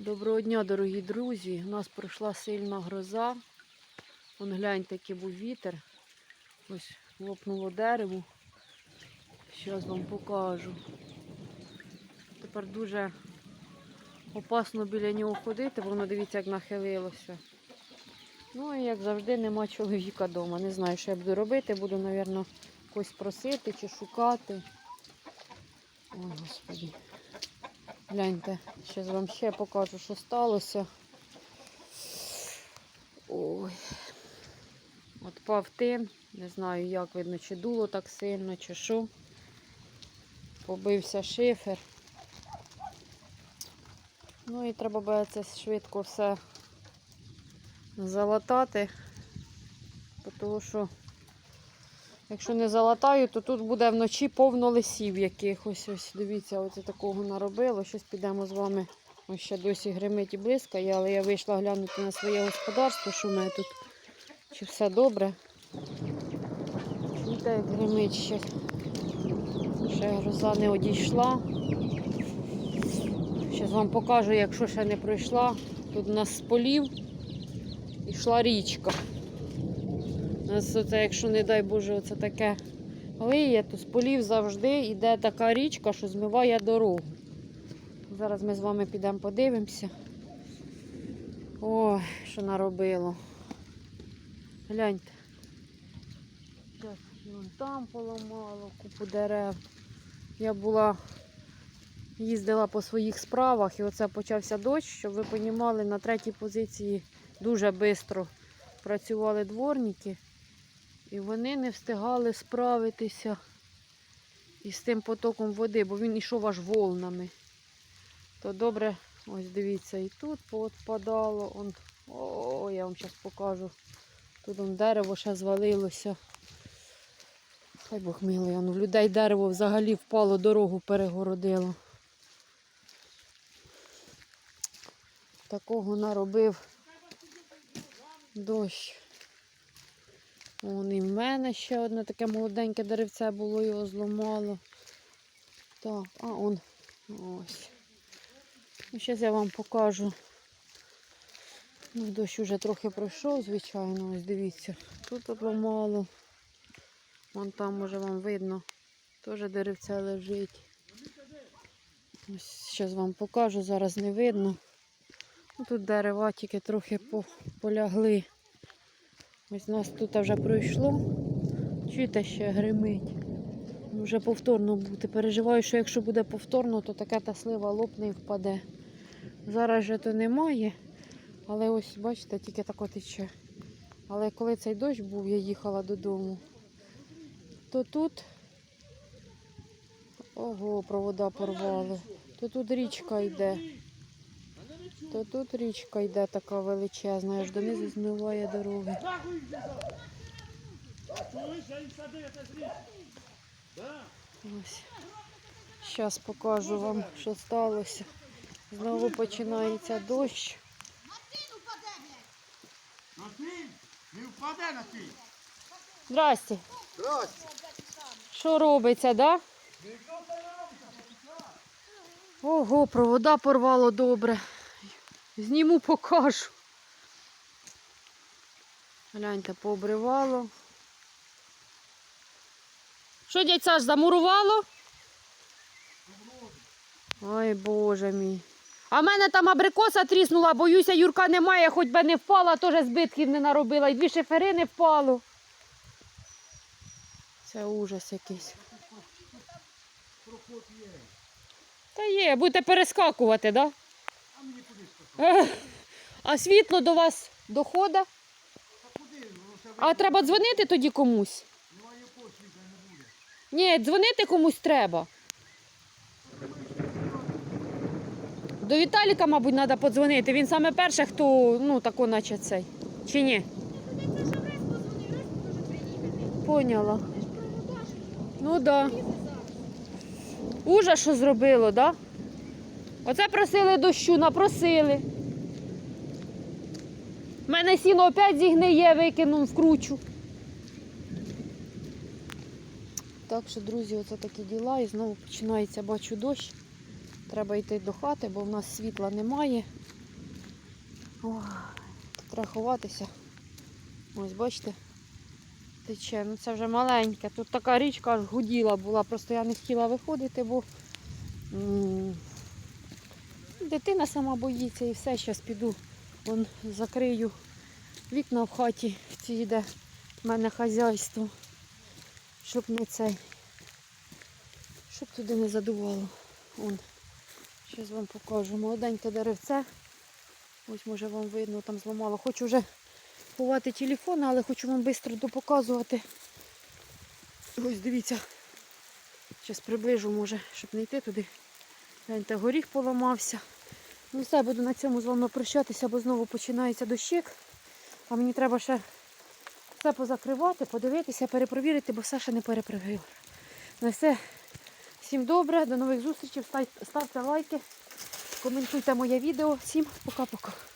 Доброго дня, дорогі друзі. У нас пройшла сильна гроза. Вон гляньте, який був вітер. Ось лопнуло дерево. Зараз вам покажу. Тепер дуже опасно біля нього ходити, воно дивіться, як нахилилося. Ну і як завжди нема чоловіка вдома. Не знаю, що я буду робити. Буду, мабуть, когось просити чи шукати. Ой, господи. Гляньте, зараз вам ще покажу, що сталося. Ой. От павтин. Не знаю, як видно, чи дуло так сильно, чи що. Побився шифер. Ну і треба буде це швидко все залатати. Тому що, якщо не залатаю, то тут буде вночі повно лисів якихось. Ось дивіться, оце такого наробило. Щось підемо з вами. Ось ще досі гримить і блискає, але я вийшла глянути на своє господарство, що в мене тут. Чи все добре. Чуєте, як гримить ще. Ще гроза не одійшла. Зараз вам покажу, якщо ще не пройшла. Тут у нас з полів йшла річка. У нас оце, якщо не дай Боже, оце таке лиє, то з полів завжди йде така річка, що змиває дорогу. Зараз ми з вами підемо подивимося. Ой, що наробило. Гляньте. Там поламало купу дерев. Я була, їздила по своїх справах і оце почався дощ, щоб ви розуміли, на третій позиції дуже швидко працювали дворники. І вони не встигали справитися із тим потоком води, бо він йшов аж волнами. То добре, ось дивіться, і тут поотпадало. Он, о, я вам зараз покажу. Тут он дерево ще звалилося. Хай Бог милий, в людей дерево взагалі впало, дорогу перегородило. Такого наробив дощ. Вон і в мене ще одне таке молоденьке деревце було, його зламало. Так, а он ось. Зараз я вам покажу. Ну, дощ вже трохи пройшов, звичайно, ось дивіться. Тут обламало. Вон там може вам видно. Теж деревце лежить. Ось зараз вам покажу, зараз не видно. Ну, Тут дерева тільки трохи полягли. Ось нас тут вже пройшло. Чуєте, ще гримить. Вже повторно буде. Переживаю, що якщо буде повторно, то така та слива лопне і впаде. Зараз же то немає. Але ось, бачите, тільки тако тече. Але коли цей дощ був, я їхала додому, то тут ого, провода порвало. То тут річка йде. То тут річка йде така величезна, аж донизу змиває дороги. Ось. Зараз покажу вам, що сталося. Знову починається дощ. На ти? Не впаде на ти. Здрасте. Здрасте. Що робиться, да? Ого, провода порвало добре. Зніму покажу. Гляньте, пообривало. Що, дядь Саш, замурувало? Ой, боже мій. А в мене там абрикоса тріснула, боюся, Юрка немає, хоч би не впала, теж збитків не наробила. І дві шифери не впало. Це ужас якийсь. Та є, будете перескакувати, так? Да? А мені? Ех, А світло до вас доходить? А треба дзвонити тоді комусь? Ні, дзвонити комусь треба. До Віталіка, мабуть, треба подзвонити. Він саме перший, хто, ну, тако, наче цей. Чи ні? Поняла. Ну да. Ужас, що зробило, да? Оце просили дощу, напросили. У мене сіно опять зігниє, викину, вкручу. Так що, друзі, оце такі діла. І знову починається, бачу дощ. Треба йти до хати, бо в нас світла немає. Ой, треба ховатися. Ось, бачите, тече. Ну це вже маленьке. Тут така річка аж гуділа була, просто я не хотіла виходити, бо дитина сама боїться і все, зараз піду. Вон закрию вікна в хаті, в цій йде в мене хазяйство, щоб не цей, щоб туди не задувало. Вон. Зараз вам покажу. Молоденьке деревце. Ось може вам видно, там зламало. Хочу вже ховати телефон, але хочу вам швидко допоказувати. Ось дивіться. Зараз приближу, може, щоб не йти туди. Гляньте, горіх поламався. Ну все, буду на цьому з вами прощатися, бо знову починається дощик. А мені треба ще все позакривати, подивитися, перепровірити, бо все ще не перепровірила. На все. Всім добре, до нових зустрічей. Ставте лайки, коментуйте моє відео. Всім пока-пока.